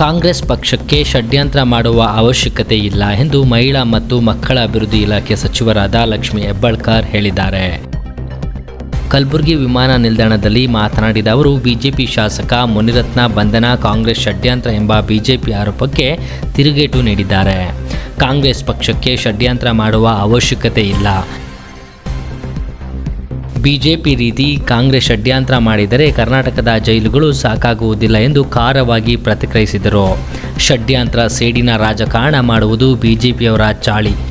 ಕಾಂಗ್ರೆಸ್ ಪಕ್ಷಕ್ಕೆ ಷಡ್ಯಂತ್ರ ಮಾಡುವ ಅವಶ್ಯಕತೆ ಇಲ್ಲ ಎಂದು ಮಹಿಳಾ ಮತ್ತು ಮಕ್ಕಳ ಅಭಿವೃದ್ಧಿ ಇಲಾಖೆ ಸಚಿವರಾದ ಲಕ್ಷ್ಮಿ ಹೆಬ್ಬಾಳ್ಕರ್ ಹೇಳಿದ್ದಾರೆ. ಕಲಬುರಗಿ ವಿಮಾನ ನಿಲ್ದಾಣದಲ್ಲಿ ಮಾತನಾಡಿದ ಅವರು, ಬಿಜೆಪಿ ಶಾಸಕ ಮುನಿರತ್ನ ಬಂಧನ ಕಾಂಗ್ರೆಸ್ ಷಡ್ಯಂತ್ರ ಎಂಬ ಬಿಜೆಪಿ ಆರೋಪಕ್ಕೆ ತಿರುಗೇಟು ನೀಡಿದ್ದಾರೆ. ಕಾಂಗ್ರೆಸ್ ಪಕ್ಷಕ್ಕೆ ಷಡ್ಯಂತ್ರ ಮಾಡುವ ಅವಶ್ಯಕತೆ ಇಲ್ಲ. ಬಿಜೆಪಿ ರೀತಿ ಕಾಂಗ್ರೆಸ್ ಷಡ್ಯಂತ್ರ ಮಾಡಿದರೆ ಕರ್ನಾಟಕದ ಜೈಲುಗಳು ಸಾಕಾಗುವುದಿಲ್ಲ ಎಂದು ಖಾರವಾಗಿ ಪ್ರತಿಕ್ರಿಯಿಸಿದರು. ಷಡ್ಯಂತ್ರ ಸೇಡಿನ ರಾಜಕಾರಣ ಮಾಡುವುದು ಬಿಜೆಪಿಯವರ ಚಾಳಿ.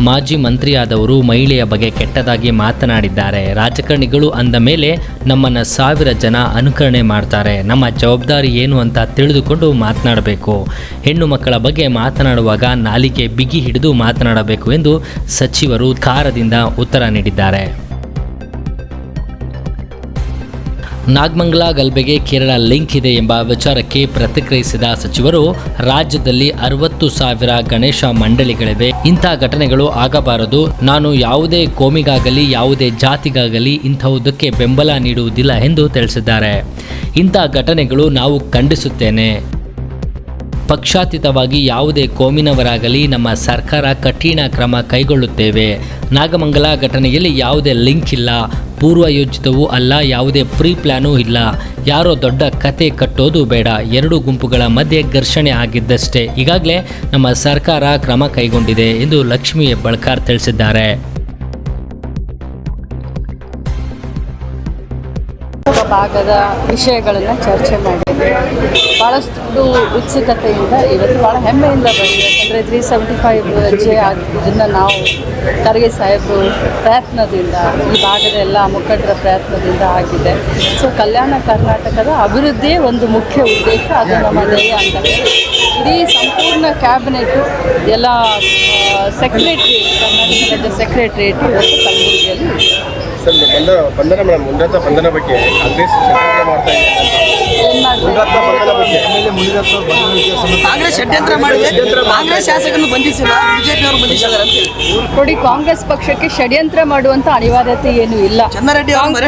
ಮಾಜಿ ಮಂತ್ರಿಯಾದವರು ಮಹಿಳೆಯ ಬಗ್ಗೆ ಕೆಟ್ಟದಾಗಿ ಮಾತನಾಡಿದ್ದಾರೆ. ರಾಜಕಾರಣಿಗಳು ಅಂದ ಮೇಲೆ ನಮ್ಮನ್ನು ಸಾವಿರ ಜನ ಅನುಕರಣೆ ಮಾಡ್ತಾರೆ. ನಮ್ಮ ಜವಾಬ್ದಾರಿ ಏನು ಅಂತ ತಿಳಿದುಕೊಂಡು ಮಾತನಾಡಬೇಕು. ಹೆಣ್ಣು ಮಕ್ಕಳ ಬಗ್ಗೆ ಮಾತನಾಡುವಾಗ ನಾಲಿಗೆ ಬಿಗಿ ಹಿಡಿದು ಮಾತನಾಡಬೇಕು ಎಂದು ಸಚಿವರು ಖಾರದಿಂದ ಉತ್ತರ ನೀಡಿದ್ದಾರೆ. ನಾಗಮಂಗಲ ಗಲ್ಭೆಗೆ ಕೇರಳ ಲಿಂಕ್ ಇದೆ ಎಂಬ ವಿಚಾರಕ್ಕೆ ಪ್ರತಿಕ್ರಿಯಿಸಿದ ಸಚಿವರು, ರಾಜ್ಯದಲ್ಲಿ ಅರವತ್ತು ಸಾವಿರ ಗಣೇಶ ಮಂಡಳಿಗಳಿವೆ. ಇಂಥ ಘಟನೆಗಳು ಆಗಬಾರದು. ನಾನು ಯಾವುದೇ ಕೋಮಿಗಾಗಲಿ, ಯಾವುದೇ ಜಾತಿಗಾಗಲಿ ಇಂಥವುದಕ್ಕೆ ಬೆಂಬಲ ನೀಡುವುದಿಲ್ಲ ಎಂದು ತಿಳಿಸಿದ್ದಾರೆ. ಇಂಥ ಘಟನೆಗಳು ನಾವು ಖಂಡಿಸುತ್ತೇನೆ. ಪಕ್ಷಾತೀತವಾಗಿ ಯಾವುದೇ ಕೋಮಿನವರಾಗಲಿ ನಮ್ಮ ಸರ್ಕಾರ ಕಠಿಣ ಕ್ರಮ ಕೈಗೊಳ್ಳುತ್ತೇವೆ. ನಾಗಮಂಗಲ ಘಟನೆಯಲ್ಲಿ ಯಾವುದೇ ಲಿಂಕ್ ಇಲ್ಲ. ಪೂರ್ವಯೋಜಿತವೂ ಅಲ್ಲ, ಯಾವುದೇ ಪ್ರೀ ಪ್ಲ್ಯಾನೂ ಇಲ್ಲ. ಯಾರೋ ದೊಡ್ಡ ಕತೆ ಕಟ್ಟೋದು ಬೇಡ, ಎರಡು ಗುಂಪುಗಳ ಮಧ್ಯೆ ಘರ್ಷಣೆ ಆಗಿದ್ದಷ್ಟೇ. ಈಗಾಗಲೇ ನಮ್ಮ ಸರ್ಕಾರ ಕ್ರಮ ಕೈಗೊಂಡಿದೆ ಎಂದು ಲಕ್ಷ್ಮಿ ಬಳ್ಕಾರ್ ತಿಳಿಸಿದ್ದಾರೆ. ಭಾಗದ ವಿಷಯಗಳನ್ನು ಚರ್ಚೆ ಮಾಡಿದ್ವಿ. ಭಾಳಷ್ಟು ಉತ್ಸುಕತೆಯಿಂದ ಇವತ್ತು ಭಾಳ ಹೆಮ್ಮೆಯಿಂದ ಬಂದಿದೆ. ಯಾಕಂದರೆ ತ್ರೀ ಸೆವೆಂಟಿ ಫೈವ್ ಜೆ ಇದನ್ನು ನಾವು ಖರ್ಗೆ ಸಾಹೇಬರು ಪ್ರಯತ್ನದಿಂದ, ಈ ಭಾಗದ ಎಲ್ಲ ಮುಖಂಡರ ಪ್ರಯತ್ನದಿಂದ ಆಗಿದೆ. ಸೊ ಕಲ್ಯಾಣ ಕರ್ನಾಟಕದ ಅಭಿವೃದ್ಧಿಯೇ ಒಂದು ಮುಖ್ಯ ಉದ್ದೇಶ. ಅದು ನಮ್ಮ ಧ್ಯೇಯ ಅಂತ ಇಡೀ ಸಂಪೂರ್ಣ ಕ್ಯಾಬಿನೆಟು ಎಲ್ಲ ಸೆಕ್ರೆಟ್ರಿ ಕರ್ನಾಟಕದ ಸೆಕ್ರೆಟ್ರಿಯೇಟು ಇವತ್ತು ಕಲಬುರಗಿಯಲ್ಲಿ. ಸರ್ ಬಂಧನ ಬಂಧನ ಮೇಡಮ್ ಉನ್ನತ ಬಂಧನ ಬಗ್ಗೆ ಕಾಂಗ್ರೆಸ್ ಷಡ್ಯಂತ್ರ ಮಾಡ್ತಾ ಇದೆ ಏನ್ ಮಾಡ್ಬೇಕು? ಉನ್ನತ ಬಂಧನ ಬಗ್ಗೆ ಕಾಂಗ್ರೆಸ್ ಷಡ್ಯಂತ್ರ ಮಾಡಿದೆ. ಕಾಂಗ್ರೆಸ್ ಶಾಸಕರನ್ನು ಬಂಧಿಸಿಲ್ಲ. ಬಿಜೆಪಿ ಅವರು ಬಂಧಿಸಿದ್ದಾರೆ ಅಂತ ಹೇಳಿ ನೋಡಿ ಕಾಂಗ್ರೆಸ್ ಪಕ್ಷಕ್ಕೆ ಷಡ್ಯಂತ್ರ ಮಾಡುವಂತ ಅನಿವಾರ್ಯತೆ ಏನು ಇಲ್ಲ.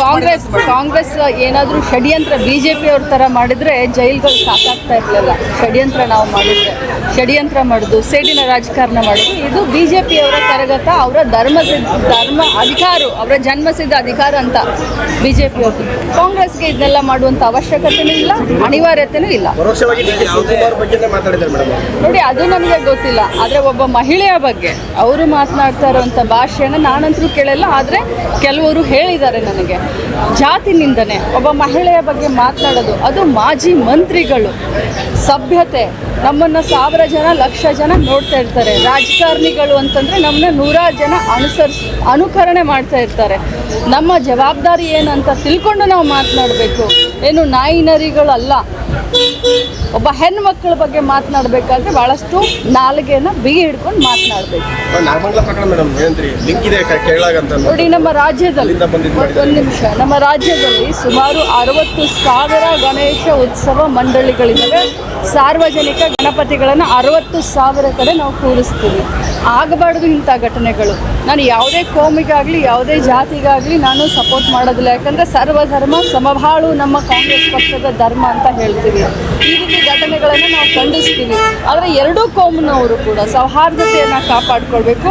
ಕಾಂಗ್ರೆಸ್ ಕಾಂಗ್ರೆಸ್ ಏನಾದರೂ ಷಡ್ಯಂತ್ರ ಬಿಜೆಪಿ ಅವ್ರ ತರ ಮಾಡಿದ್ರೆ ಜೈಲ್ಗಳು ಸಾಕಾಗ್ತಾ ಇರಲಿಲ್ಲ. ಷಡ್ಯಂತ್ರ ನಾವು ಮಾಡಿದ್ರೆ. ಷಡ್ಯಂತ್ರ ಮಾಡುದು ಸೇಡಿನ ರಾಜಕಾರಣ ಮಾಡುದು. ಇದು ಬಿಜೆಪಿ ಅವರ ಕರಗತ ಅವರ ಧರ್ಮ ಧರ್ಮ ಅಧಿಕಾರ ಅವರ ಜನ್ಮಸಿದ್ಧ ಅಧಿಕಾರ ಅಂತ ಬಿಜೆಪಿ ಅವರು ಕಾಂಗ್ರೆಸ್ಗೆ ಇದನ್ನೆಲ್ಲ ಮಾಡುವಂತ ಅವಶ್ಯಕತೆನೂ ಇಲ್ಲ ಅನಿವಾರ್ಯತೆನೂ ಇಲ್ಲ. ನೋಡಿ ಅದು ನನಗೆ ಗೊತ್ತಿಲ್ಲ. ಆದರೆ ಒಬ್ಬ ಮಹಿಳೆಯ ಬಗ್ಗೆ ಅವರು ಮಾತನಾಡ್ತಾ ಇರೋವಂಥ ಭಾಷೆನ ನಾನಂತರೂ ಕೇಳಲ್ಲ, ಆದರೆ ಕೆಲವರು ಹೇಳಿದ್ದಾರೆ ನನಗೆ. ಜಾತಿ ನಿಂದನೆ ಒಬ್ಬ ಮಹಿಳೆಯ ಬಗ್ಗೆ ಮಾತನಾಡೋದು ಅದು ಮಾಜಿ ಮಂತ್ರಿಗಳು. ಸಭ್ಯತೆ, ನಮ್ಮನ್ನು ಸಾವಿರ ಜನ, ಲಕ್ಷ ಜನ ನೋಡ್ತಾ ಇರ್ತಾರೆ. ರಾಜಕಾರಣಿಗಳು ಅಂತಂದರೆ ನಮ್ಮನ್ನ ನೂರಾರು ಜನ ಅನುಸರಿಸ್, ಅನುಕರಣೆ ಮಾಡ್ತಾ ಇರ್ತಾರೆ. ನಮ್ಮ ಜವಾಬ್ದಾರಿ ಏನಂತ ತಿಳ್ಕೊಂಡು ನಾವು ಮಾತನಾಡಬೇಕು. ಏನು ನಾಯಿ ನರಿಗಳಲ್ಲ ಒಬ್ಬ ಹೆಣ್ಣು ಮಕ್ಕಳ ಬಗ್ಗೆ ಮಾತನಾಡಬೇಕಾದ್ರೆ ಬಹಳಷ್ಟು ನಾಲಿಗೆನ ಬಿಗಿ ಹಿಡ್ಕೊಂಡು ಮಾತನಾಡಬೇಕು. ನೋಡಿ ನಮ್ಮ ರಾಜ್ಯದಲ್ಲಿ. ಒಂದು ನಿಮಿಷ. ನಮ್ಮ ರಾಜ್ಯದಲ್ಲಿ ಸುಮಾರು ಅರವತ್ತು ಸಾವಿರ ಗಣೇಶ ಉತ್ಸವ ಮಂಡಳಿಗಳಿದ್ದಾವೆ. ಸಾರ್ವಜನಿಕ ಗಣಪತಿಗಳನ್ನು ಅರವತ್ತು ಸಾವಿರ ಕಡೆ ನಾವು ಕೂರಿಸ್ತೀವಿ. ಆಗಬಾರ್ದು ಇಂಥ ಘಟನೆಗಳು. ನಾನು ಯಾವುದೇ ಕೋಮಿಗಾಗಲಿ ಯಾವುದೇ ಜಾತಿಗಾಗಲಿ ನಾನು ಸಪೋರ್ಟ್ ಮಾಡೋದಿಲ್ಲ. ಯಾಕಂದರೆ ಸರ್ವಧರ್ಮ ಸಮಬಾಳು ನಮ್ಮ ಕಾಂಗ್ರೆಸ್ ಪಕ್ಷದ ಧರ್ಮ ಅಂತ ಹೇಳ್ತೀವಿ ಈ ರೀತಿ ಘಟನೆಗಳನ್ನು ನಾವು ಖಂಡಿಸ್ತೀವಿ. ಆದರೆ ಎರಡೂ ಕೋಮಿನವರು ಕೂಡ ಸೌಹಾರ್ದತೆಯನ್ನು ಕಾಪಾಡಿಕೊಳ್ಬೇಕು.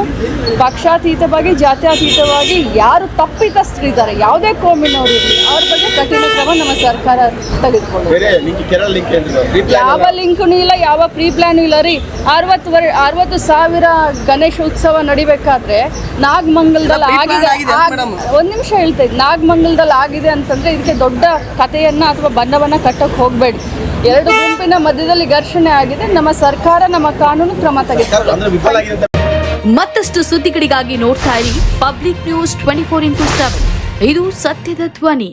ಪಕ್ಷಾತೀತವಾಗಿ ಜಾತ್ಯತೀತವಾಗಿ ಯಾರು ತಪ್ಪಿತಸ್ಥರಿದ್ದಾರೆ ಯಾವುದೇ ಕೋಮಿನವರು ಇರಲಿ ಅವ್ರ ಬಗ್ಗೆ ಕಠಿಣ ಕ್ರಮ ನಮ್ಮ ಸರ್ಕಾರ ತೆಗೆದುಕೊಳ್ಳುತ್ತೆ. ಬೇರೆ ಲಿಂಕ್ ಕೇರಳ ಲಿಂಕ್ ಏನ್ರಿ ಯಾವ ಲಿಂಕ್ನೂ ಇಲ್ಲ ಯಾವ ಪ್ರೀ ಪ್ಲಾನು ಇಲ್ಲ ರೀ. ಅರವತ್ತು ವರ್ ಅರವತ್ತು ಸಾವಿರ ಗಣೇಶ ಉತ್ಸವ ನಡಿಬೇಕಾದ್ರೆ ನಾಗಮಂಗಲದಲ್ಲಿ ಆಗಿದೆ. ಒಂದು ನಿಮಿಷ ಹೇಳ್ತೇನೆ. ನಾಗಮಂಗಲದಲ್ಲಿ ಆಗಿದೆ ಅಂತಂದ್ರೆ ಇದಕ್ಕೆ ದೊಡ್ಡ ಕಥೆಯನ್ನ ಅಥವಾ ಬಣ್ಣವನ್ನ ಕಟ್ಟಕ್ಕೆ ಹೋಗಬೇಡಿ. ಎರಡು ಗುಂಪಿನ ಮಧ್ಯದಲ್ಲಿ ಘರ್ಷಣೆ ಆಗಿದೆ. ನಮ್ಮ ಸರ್ಕಾರ ನಮ್ಮ ಕಾನೂನು ಕ್ರಮ ಅಂತ. ಮತ್ತಷ್ಟು ಸುದ್ದಿಗಳಿಗಾಗಿ ನೋಡ್ತಾ ಇರಿ public news twenty four into seven. ಇದು ಸತ್ಯದ ಧ್ವನಿ.